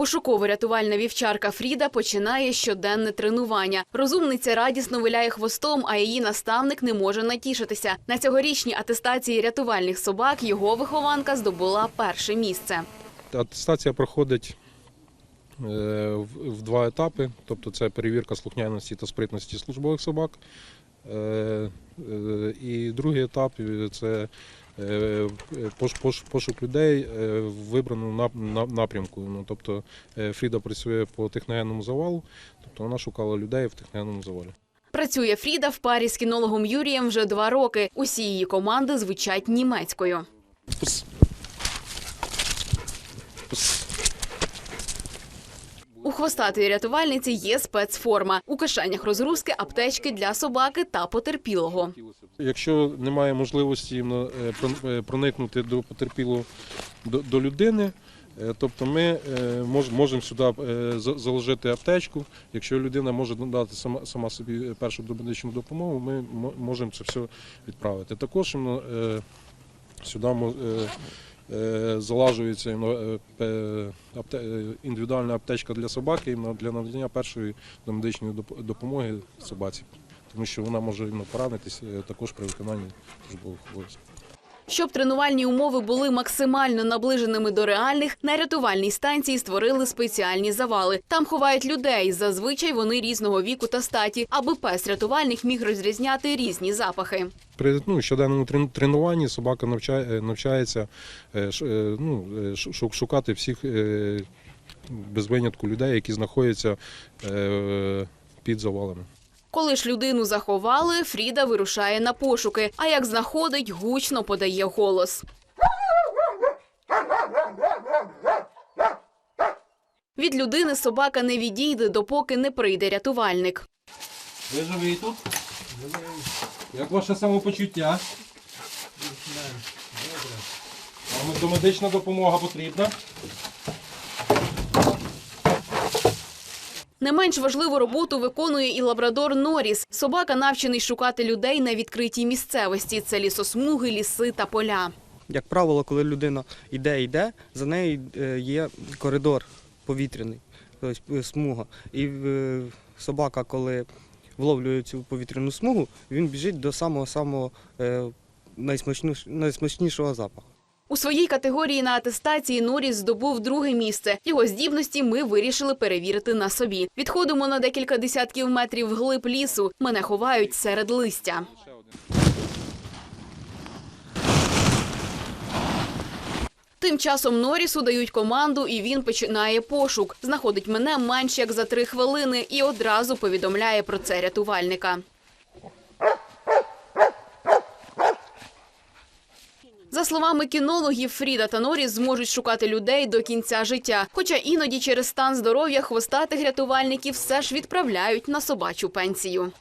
Пошуково-рятувальна вівчарка Фріда починає щоденне тренування. Розумниця радісно виляє хвостом, а її наставник не може натішитися. На цьогорічній атестації рятувальних собак його вихованка здобула перше місце. Атестація проходить е, в в два етапи, тобто це перевірка слухняності та спритності службових собак. Е, е, І другий етап це е, пош- пош- пошук людей в вибраному напрямку. Ну, тобто Фріда працює по техногенному завалу, тобто вона шукала людей в техногенному завалі. Працює Фріда в парі з кінологом Юрієм вже два роки. Усі її команди звучать німецькою. Пс. Пс. У хвостатої рятувальниці є спецформа. У кишенях розгрузки, аптечки для собаки та потерпілого. Якщо немає можливості е, е, проникнути до потерпілого до, людини, е, тобто ми можемо сюди заложити аптечку. Якщо людина може надати сама, сама собі першу домедичну допомогу, ми можемо це все відправити. Також сюди залажується е, пе- апте- е, індивідуальна аптечка для собаки для надання першої домедичної доп- допомоги собаці тому що вона може поранитися е, також при виконанні службових обов'язків. Щоб тренувальні умови були максимально наближеними до реальних, на рятувальній станції створили спеціальні завали. Там ховають людей. Зазвичай вони різного віку та статі, аби пес рятувальник міг розрізняти різні запахи. При ну, щоденному тренуванні собака навчає, е, навчається е, е, ну, шукати всіх без винятку людей, які знаходяться під завалами. Коли ж людину заховали, Фріда вирушає на пошуки. А як знаходить, гучно подає голос. Від людини собака не відійде, допоки не прийде рятувальник. Ви живий тут? Як ваше самопочуття? Вам домедична допомога потрібна? Не менш важливу роботу виконує і лабрадор Норіс. Собака навчений шукати людей на відкритій місцевості. Це лісосмуги, ліси та поля. Як правило, коли людина йде, йде, за нею е, є коридор повітряний, тобто е, смуга. І е, собака, коли вловлює цю повітряну смугу, він біжить до самого самого найсмачнішого запаху. У своїй категорії на атестації Норіс здобув друге місце. Його здібності ми вирішили перевірити на собі. Відходимо на декілька десятків метрів вглиб лісу. Мене ховають серед листя. Тим часом Норісу дають команду, і він починає пошук. Знаходить мене менш як за три хвилини і одразу повідомляє про це рятувальника. За словами кінологів, Фріда та Норі зможуть шукати людей до кінця життя. Хоча іноді через стан здоров'я хвостатих рятувальників все ж відправляють на собачу пенсію.